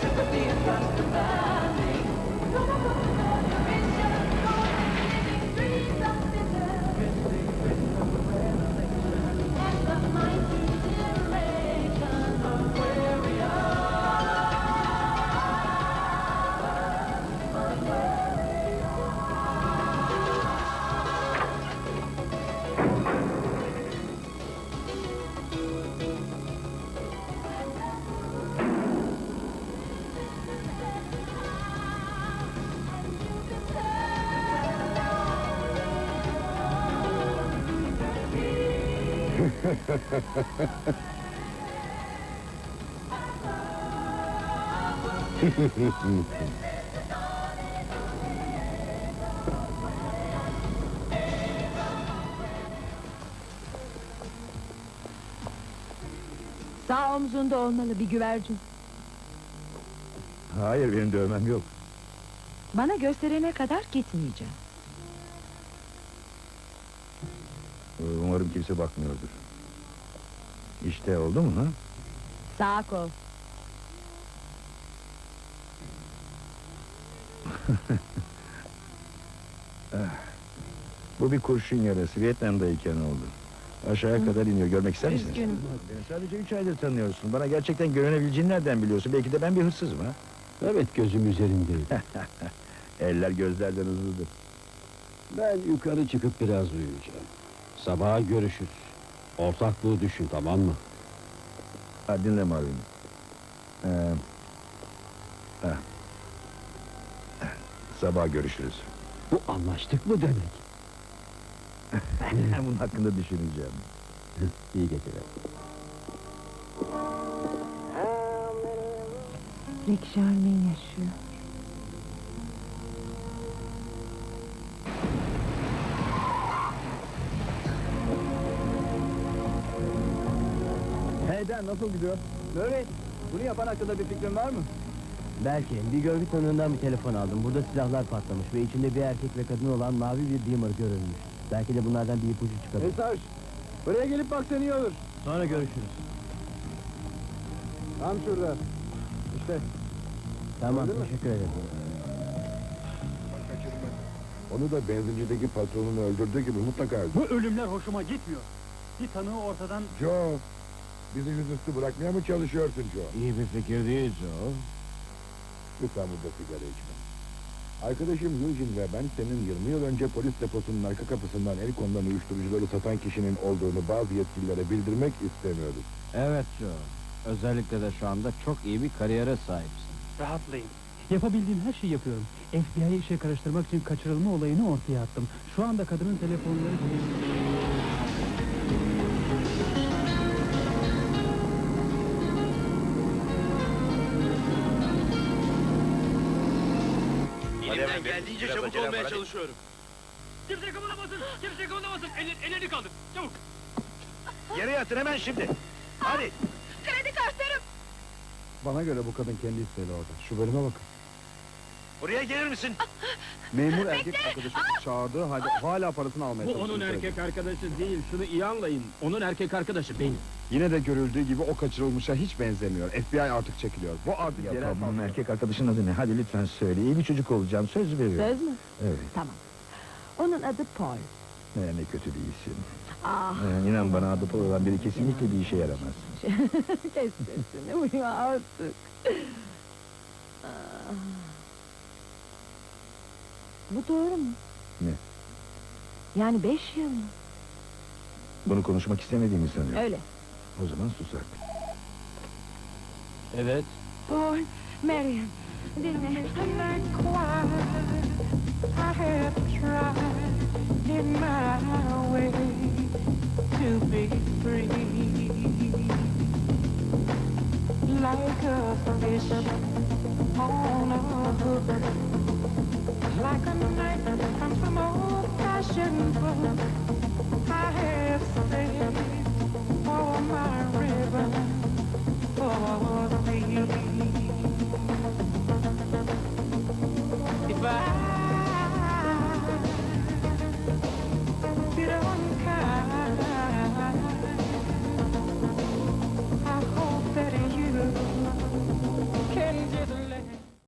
to be a customer. Sağ omzunda olmalı bir güvercin. Hayır benim dövmem yok. Bana gösterene kadar gitmeyeceğim. Umarım kimse bakmıyordur. İşte oldu mu ha? Sağ kol. Bu bir kurşun yarası. Vietnam'dayken oldu. Aşağıya kadar iniyor. Görmek ister misin? Üzgünüm. Beni sadece üç aydır tanıyorsun. Bana gerçekten güvenebileceğini nereden biliyorsun? Belki de ben bir hırsızım ha? Evet gözüm üzerindeyim. Eller gözlerden hızlıdır. Ben yukarı çıkıp biraz uyuyacağım. Sabaha görüşürüz. Ortaklığı düşün tamam mı? Ha, dinle Marvin. Ee, ha. Sabah görüşürüz. Bu anlaştık mı demek? Bunun hakkında düşüneceğim. İyi geceler. Rick Charmin yaşıyor. Heyden nasıl gidiyor? Böyle. Bunu yapan hakkında bir fikrin var mı? Belki. Bir görgü tanığından bir telefon aldım. Burada silahlar patlamış ve içinde bir erkek ve kadın olan mavi bir Beamer görülmüş. Belki de bunlardan bir ipucu çıkabilir. Mesaj. Buraya gelip baksan iyi olur. Sonra görüşürüz. Tam şurada. İşte. Tamam, Gördün mü? teşekkür ederim. Onu da benzincideki patronunu öldürdüğü gibi mutlaka öldür. Bu ölümler hoşuma gitmiyor. Bir tanığı ortadan Joe. Bizi yüzüstü bırakmaya mı çalışıyorsun Joe? İyi bir fikir değil Joe. Lütfen burada sigara içme. Arkadaşım Eugene ve ben senin 20 yıl önce polis deposunun arka kapısından el konulan uyuşturucuları satan kişinin olduğunu bazı yetkililere bildirmek istemiyoruz. Evet Joe. Özellikle de şu anda çok iyi bir kariyere sahipsin. rahatlayın. Yapabildiğim her şeyi yapıyorum. FBI'yi işe karıştırmak için kaçırılma olayını ortaya attım. Şu anda kadının telefonları... Elimden geldiğince çabuk olmaya çalışıyorum. Kimse kımıldamasın! Kimse kımıldamasın! Elini, elini kaldır! Çabuk! Yere yatın hemen şimdi. Hadi. Kredi kartlarım. Bana göre bu kadın kendi isteğiyle orada. Şu bölüme bakın. Buraya gelir misin? Memur erkek arkadaşı çağırdığı halde hala parasını almaya Bu onun erkek arkadaşı değil. Şunu iyi anlayın. Onun erkek arkadaşı benim. Yine de görüldüğü gibi o kaçırılmışa hiç benzemiyor. FBI artık çekiliyor. Bu artık Ya yerel tamam saldırı. erkek arkadaşın adı ne? Hadi lütfen söyle. İyi bir çocuk olacağım. Söz veriyorum. Söz mü? Evet. Tamam. Onun adı Paul. Ne, ne kötü bir isim. Ah. Ee, inan bana adı Paul olan biri kesinlikle bir işe yaramaz. Kes sesini uyu artık. Ah. Bu doğru mu? Ne? Yani beş yıl mı? Bunu konuşmak istemediğimi sanıyorum. Öyle. O zaman susak. Evet. Paul, Marian, dinle. I have tried in my way to be free. Like a fish on a hook, like a knight from some old-fashioned book. I have saved.